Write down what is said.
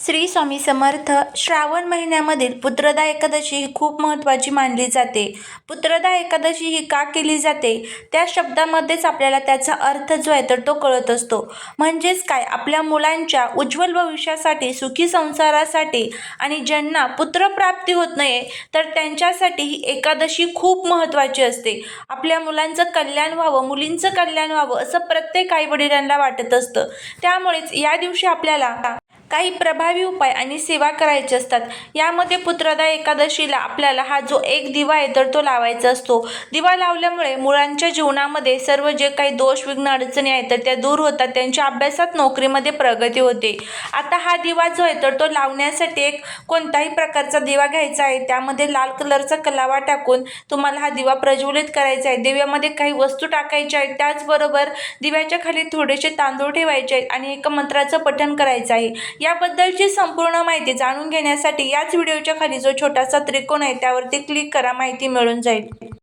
श्री स्वामी समर्थ श्रावण महिन्यामधील पुत्रदा एकादशी ही खूप महत्त्वाची मानली जाते. पुत्रदा एकादशी ही का केली जाते? त्या शब्दामध्येच आपल्याला त्याचा अर्थ जो आहे तर तो कळत असतो. म्हणजेच काय? आपल्या मुलांच्या उज्ज्वल भविष्यासाठी सुखी संसारासाठी आणि ज्यांना पुत्रप्राप्ती होत नाही तर त्यांच्यासाठी ही एकादशी खूप महत्त्वाची असते. आपल्या मुलांचं कल्याण व्हावं मुलींचं कल्याण व्हावं असं प्रत्येक आईवडिलांना वाटत असतं. त्यामुळेच या दिवशी आपल्याला काही प्रभावी उपाय आणि सेवा करायचे असतात. यामध्ये पुत्रदा एकादशीला आपल्याला हा जो एक दिवा आहे तर तो लावायचा असतो. दिवा लावल्यामुळे मुलांच्या जीवनामध्ये सर्व जे काही दोष विघ्न अडचणी आहेत तर त्या दूर होतात. त्यांच्या अभ्यासात नोकरीमध्ये प्रगती होते. आता हा दिवा जो आहे तर तो लावण्यासाठी एक कोणताही प्रकारचा दिवा घ्यायचा आहे. त्यामध्ये लाल कलरचा कलावा टाकून तुम्हाला हा दिवा प्रज्वलित करायचा आहे. दिव्यामध्ये काही वस्तू टाकायच्या आहेत. त्याचबरोबर दिव्याच्या खाली थोडेसे तांदूळ ठेवायचे आहेत आणि एका मंत्राचं पठण करायचं आहे. याबद्दलची संपूर्ण माहिती जाणून घेण्यासाठी याच व्हिडिओच्या खाली जो छोटासा त्रिकोण आहे त्यावरती क्लिक करा माहिती मिळून जाईल.